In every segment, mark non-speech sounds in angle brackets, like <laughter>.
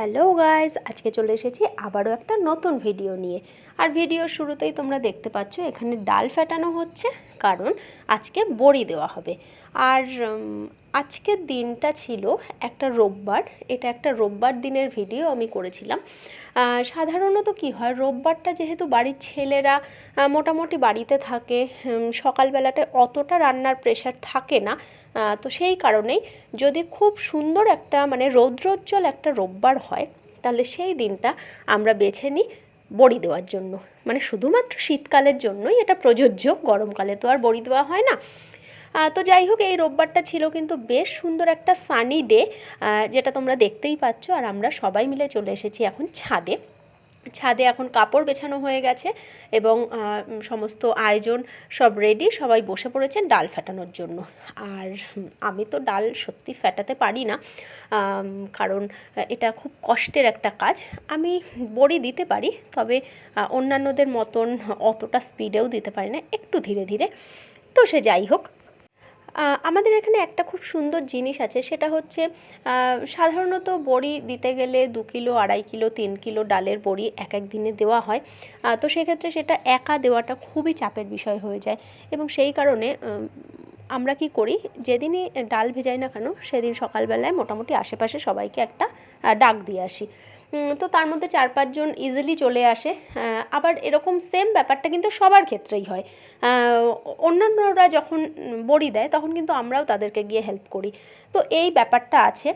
Hello guys আজকে চলে এসেছি আবারও একটা নতুন ভিডিও নিয়ে। আর ভিডিওর শুরুতেই তোমরা দেখতে পাচ্ছ, এখানে ডাল ফেটানো হচ্ছে, কারণ আজকে বড়ি দেওয়া হবে। আর আজকের দিনটা ছিল একটা রোববার। এটা একটা রোববার দিনের ভিডিও আমি করেছিলাম। সাধারণত কি হয়, রোববারটা যেহেতু বাড়ির ছেলেরা মোটামুটি বাড়িতে থাকে সকালবেলাটায় অতটা রান্নার প্রেশার থাকে না তো সেই কারণেই যদি খুব সুন্দর একটা মানে রৌদ্রোজ্জ্বল একটা রোববার হয়, তাহলে সেই দিনটা আমরা বেছে নিই বড়ি দেওয়ার জন্য। মানে শুধুমাত্র শীতকালের জন্যই এটা প্রযোজ্য, গরমকালে তো আর বড়ি দেওয়া হয় না। তো যাই হোক, এই রোববারটা ছিল কিন্তু বেশ সুন্দর একটা সানি ডে যেটা তোমরা দেখতেই পাচ্ছ। আর আমরা সবাই মিলে চলে এসেছি এখন ছাদে। ছাদে এখন কাপড় বেছানো হয়ে গেছে এবং সমস্ত আয়োজন সব রেডি সবাই বসে পড়েছেন ডাল ফাটানোর জন্য। আর আমি তো ডাল সত্যি ফাটাতে পারি না কারণ এটা খুব কষ্টের একটা কাজ। আমি বড়ি দিতে পারি, তবে অন্যান্যদের মতন অতটা স্পিডেও দিতে পারি না, একটু ধীরে ধীরে। তো সে যাই হোক আমাদের এখানে একটা খুব সুন্দর জিনিস আছে, সেটা হচ্ছে সাধারণত বড়ি দিতে গেলে দু কিলো, আড়াই কিলো, তিন কিলো ডালের বড়ি এক এক দিনে দেওয়া হয়। তো সেক্ষেত্রে সেটা একা দেওয়াটা খুবই চাপের বিষয় হয়ে যায়। এবং সেই কারণে আমরা কি করি, যেদিনই ডাল ভেজাই না কেন, সেদিন সকালবেলায় মোটামুটি আশেপাশে সবাইকে একটা ডাক দিয়ে আসি। তো তার মধ্যে চার পাঁচজন ইজিলি চলে আসে। আবার এরকম সেম ব্যাপারটা কিন্তু সবার ক্ষেত্রেই হয়। অন্যান্যরা যখন বড়ি দেয়, তখন কিন্তু আমরাও তাদেরকে গিয়ে হেল্প করি। তো এই ব্যাপারটা আছে।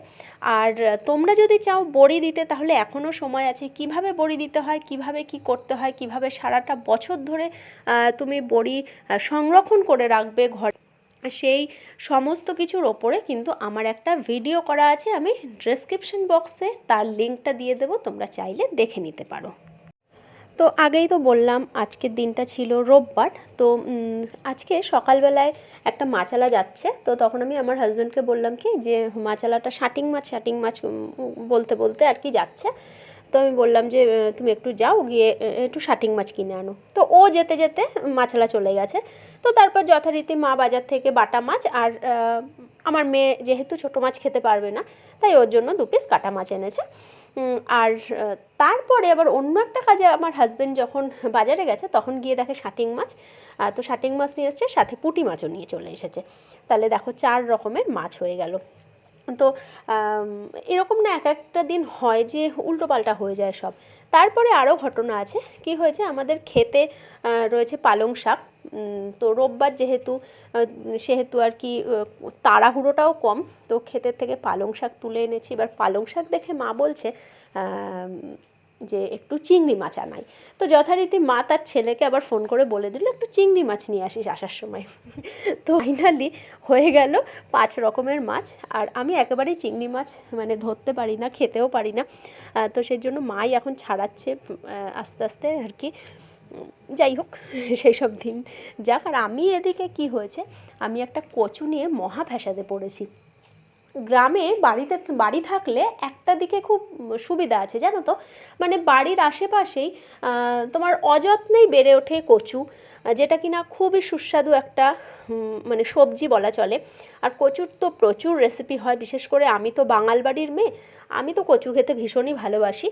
আর তোমরা যদি চাও বড়ি দিতে, তাহলে এখনও সময় আছে। কীভাবে বড়ি দিতে হয়, কীভাবে কি করতে হয়, কীভাবে সারাটা বছর ধরে তুমি বড়ি সংরক্ষণ করে রাখবে ঘর সেই সমস্ত কিছুর ওপরে কিন্তু আমার একটা ভিডিও করা আছে, আমি ডেসক্রিপশন বক্সে তার লিঙ্কটা দিয়ে দেবো, তোমরা চাইলে দেখে নিতে পারো। তো আগেই তো বললাম, আজকের দিনটা ছিল রোববার, তো আজকে সকালবেলায় একটা মাছালা যাচ্ছে, তো তখন আমি আমার হাজব্যান্ডকে বললাম কি, যে মাছালাটা শাটিং মাছ শাটিং মাছ বলতে বলতে আর কি যাচ্ছে। তো আমি বললাম যে তুমি একটু যাও, গিয়ে একটু শাটিং মাছ কিনে আনো। তো ও যেতে যেতে মাছালা চলে গেছে। তো তারপর যথারীতি মা বাজার থেকে বাটা মাছ আর আমার মেয়ে যেহেতু ছোটো মাছ খেতে পারবে না, তাই ওর জন্য দু পিস কাটা মাছ এনেছে। আর তারপরে আবার অন্য একটা কাজে আমার হাজবেন্ড যখন বাজারে গেছে, তখন গিয়ে দেখে শাটিং মাছ। তো শাটিং মাছ নিয়ে এসছে, সাথে পুঁটি মাছও নিয়ে চলে এসেছে। তাহলে দেখো, চার রকমের মাছ হয়ে গেল। তো এরকম না এক একটা দিন হয় যে উল্টোপাল্টা হয়ে যায় সব। তারপরে আরও ঘটনা আছে। কি হয়েছে? আমাদের খেতে রয়েছে পালং শাক। তো রোববার যেহেতু সেহেতু আর কি তাড়াহুড়োটাও কম। তো ক্ষেতের থেকে পালং শাক তুলে এনেছি। এবার পালং শাক দেখে মা বলছে যে একটু চিংড়ি মাছ আনাই। তো যথারীতি মা তার ছেলেকে আবার ফোন করে বলে দিল, একটু চিংড়ি মাছ নিয়ে আসিস আসার সময়। <laughs> তো ফাইনালি হয়ে গেল পাঁচ রকমের মাছ, আর আমি একেবারেই চিংড়ি মাছ মানে ধরতে পারি না, খেতেও পারি না। তো সেই জন্য মাই এখন ছাড়াচ্ছে আস্তে আস্তে আর কি। যাই হোক, <laughs> সেই সব দিন যাক। আর আমি এদিকে কি হয়েছে, আমি একটা কচু নিয়ে মহা ফ্যাসাদে পড়েছি। গ্রামে বাড়িতে বাড়ি থাকলে একটা দিকে খুব সুবিধা আছে, জানো তো? মানে বাড়ির আশেপাশেই তোমার অযত্নেই বেড়ে ওঠে কচু, যেটা কিনা খুবই সুস্বাদু একটা মানে সবজি বলা চলে। আর কচুর তো প্রচুর রেসিপি হয়, বিশেষ করে আমি তো বাঙাল বাড়ির মেয়ে, আমি তো কচু খেতে ভীষণই ভালোবাসি।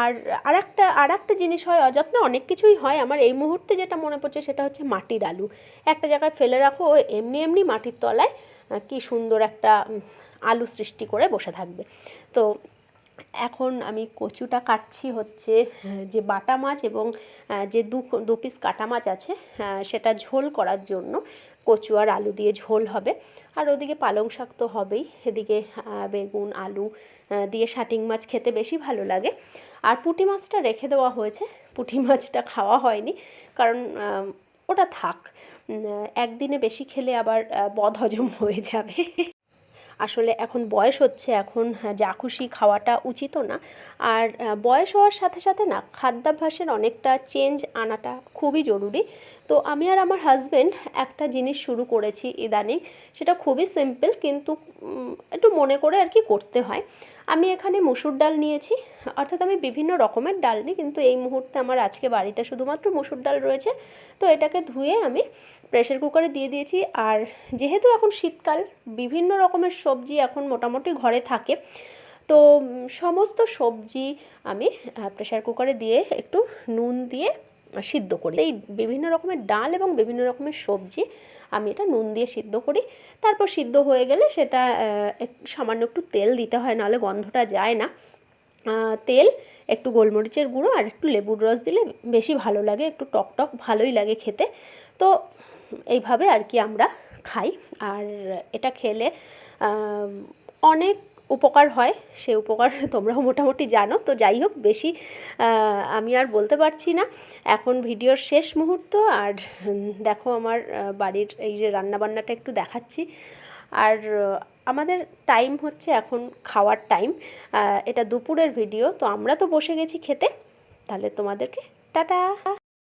আর আর একটা আর একটা জিনিস হয়, অযত্নে অনেক কিছুই হয়। আমার এই মুহূর্তে যেটা মনে পড়ছে সেটা হচ্ছে মাটির আলু। একটা জায়গায় ফেলে রাখো এমনি এমনি মাটির তলায় কি সুন্দর একটা আলু সৃষ্টি করে বসে থাকবে। তো এখন আমি কচুটা কাটছি হচ্ছে যে বাটা মাছ এবং যে দু দু পিস কাটা মাছ আছে সেটা ঝোল করার জন্য কচু আর আলু দিয়ে ঝোল হবে। আর ওদিকে পালং শাক তো হবেই, এদিকে বেগুন, আলু দিয়ে শাটিং মাছ খেতে বেশি ভালো লাগে। আর পুঁটি মাছটা রেখে দেওয়া হয়েছে, পুঁটি মাছটা খাওয়া হয়নি, কারণ ওটা থাক। একদিনে বেশি খেলে আবার বদহজম <laughs> হয়ে যাবে। আসলে এখন বয়স হচ্ছে এখন হ্যাঁ, যা খুশি খাওয়াটা উচিতও না। আর বয়স হওয়ার সাথে সাথে না খাদ্যাভ্যাসের অনেকটা চেঞ্জ আনাটা খুবই জরুরি। তো আমি আর আমার হাজব্যান্ড একটা জিনিস শুরু করেছি ইদানিং, সেটা খুবই সিম্পল কিন্তু একটু মনে করে আর কি করতে হয়। আমি এখানে মুসুর ডাল নিয়েছি, অর্থাৎ আমি বিভিন্ন রকমের ডাল নিই, কিন্তু এই মুহূর্তে আমার আজকে বাড়িতে শুধুমাত্র মুসুর ডাল রয়েছে। তো এটাকে ধুয়ে আমি প্রেশার কুকারে দিয়ে দিয়েছি, আর যেহেতু এখন শীতকাল, বিভিন্ন রকমের সবজি এখন মোটামুটি ঘরে থাকে, তো সমস্ত সবজি আমি প্রেশার কুকারে দিয়ে একটু নুন দিয়ে সিদ্ধ করি এই বিভিন্ন রকমের ডাল এবং বিভিন্ন রকমের সবজি আমি এটা নুন দিয়ে সিদ্ধ করি। তারপর সিদ্ধ হয়ে গেলে সেটা সামান্য একটু তেল দিতে হয়, নাহলে গন্ধটা যায় না। তেল, একটু গোলমরিচের গুঁড়ো আর একটু লেবুর রস দিলে বেশি ভালো লাগে, একটু টক টক ভালোই লাগে খেতে। তো এইভাবে আর কি আমরা খাই। আর এটা খেলে অনেক উপকার হয়, সে উপকার <laughs> তোমরাও মোটামুটি জানো। তো যাই হোক, বেশি আমি আর বলতে পারছি না। এখন ভিডিওর শেষ মুহূর্ত আর দেখো আমার বাড়ির এই যে রান্নাবান্নাটা একটু দেখাচ্ছি। আর আমাদের টাইম হচ্ছে এখন খাওয়ার টাইম। এটা দুপুরের ভিডিও, তো আমরা তো বসে গেছি খেতে। তাহলে তোমাদেরকে টাটা।